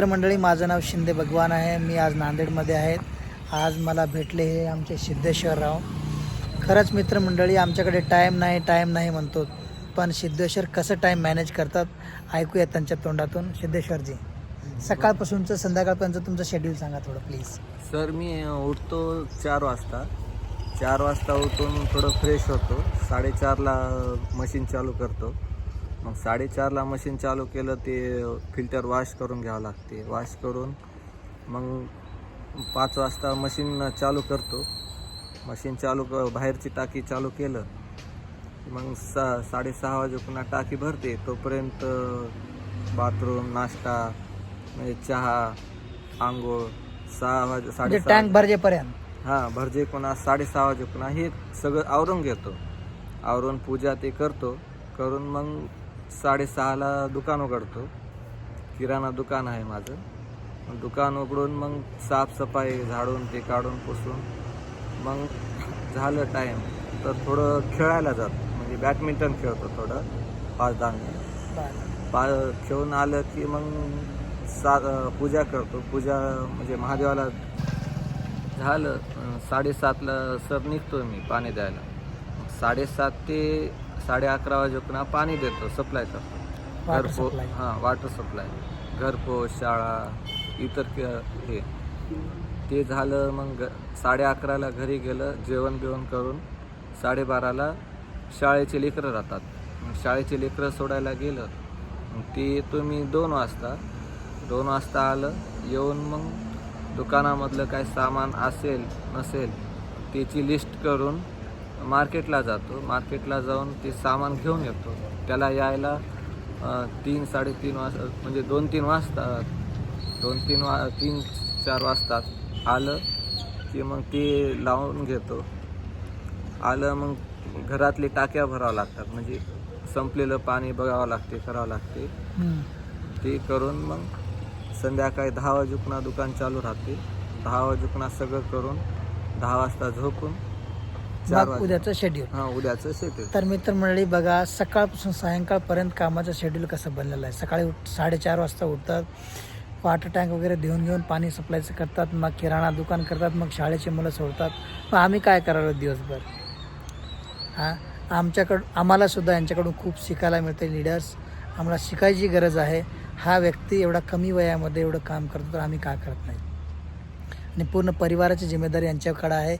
मित्रमंडळी मंडळी माझं नाव शिंदे भगवान आहे. मी आज नांदेडमध्ये आहे आज मला भेटले हे आमचे सिद्धेश्वरराव. खरंच मित्रमंडळी आमच्याकडे टाईम नाही टाईम नाही म्हणतो. पण सिद्धेश्वर कसं टाईम मॅनेज करतात ऐकूया त्यांच्या तोंडातून. सिद्धेश्वरजी सकाळपासूनचं संध्याकाळपर्यंत तुमचं शेड्यूल सांगा थोडं प्लीज सर मी उठतो चार वाजता. चार वाजता उठून थोडं फ्रेश होतो. साडेचारला मशीन चालू करतो. मग साडेचारला मशीन चालू केलं ते फिल्टर वॉश करून घ्यावं लागते. वॉश करून मग पाच वाजता मशीन चालू करतो. मशीन चालू क बाहेरची टाकी चालू केलं मग सा साडेसहा वाजे पुन्हा टाकी भरते. तोपर्यंत बाथरूम नाश्ता म्हणजे चहा आंघोळ सहा वाजे म्हणजे साडेसहा टँक भरजेपर्यंत. हां भरजे पुन्हा साडेसहा वाजे पुन्हा हे सगळं आवरून घेतो. आवरून पूजा ते करतो. करून मग साडेसहाला दुकान उघडतो. किराणा दुकान आहे माझं. दुकान उघडून मग साफसफाई झाडून ते काढून पुसून मग झालं टाईम तर थोडं खेळायला जातो. म्हणजे बॅडमिंटन खेळतो थोडं. पाच दहा मिनिट. पा खेळून आलं की मग सा पूजा करतो. पूजा म्हणजे महादेवाला झालं. साडेसातला सर निघतो मी पाणी द्यायला. साडेसात ते साडे अकरा वाजेपर्यंत पाणी देतो सप्लाय करतो. Water घरपो supply. हां वॉटर सप्लाय घरपोच शाळा इतर क- हे. ते झालं मग ग- साडे अकराला घरी गेलं जेवण बिवण करून साडेबाराला शाळेचे लेकरं राहतात. मग शाळेचे लेकरं सोडायला गेलं मग ते मी दोन वाजता. दोन वाजता आलं येऊन मग दुकानामधलं काय सामान असेल नसेल त्याची लिस्ट करून मार्केटला जातो. मार्केटला जाऊन ते सामान घेऊन येतो. त्याला यायला तीन साडेतीन वाजता म्हणजे दोन तीन वाजतात दोन तीन वा तीन चार वाजतात आलं की मग ते लावून घेतो. आलं मग घरातली टाक्या भरावं लागतात. म्हणजे संपलेलं पाणी बघावं लागते करावं लागते. ते करून मग संध्याकाळी दहा वाजेपुन्हा दुकान चालू राहते. दहा वाजेपुन्हा सगळं करून दहा वाजता झोपून मग उद्याचं शेड्यूल हां उद्याचं शेती तर मित्रमंडळी बघा सकाळपासून सायंकाळपर्यंत कामाचं शेड्यूल कसं बनलेलं आहे? सकाळी उठ साडेचार वाजता उठतात वॉटर टँक वगैरे देऊन घेऊन पाणी सप्लायचं करतात मग किराणा दुकान करतात मग शाळेची मुलं सोडतात. मग आम्ही काय करावं दिवसभर? हां? आमच्याकडं आम्हाला सुद्धा यांच्याकडून खूप शिकायला मिळते लीडर्स आम्हाला शिकायची गरज आहे. हा व्यक्ती एवढा कमी वयामध्ये एवढं काम करतो तर आम्ही का करत नाही? आणि पूर्ण परिवाराची जिम्मेदारी यांच्याकडे आहे.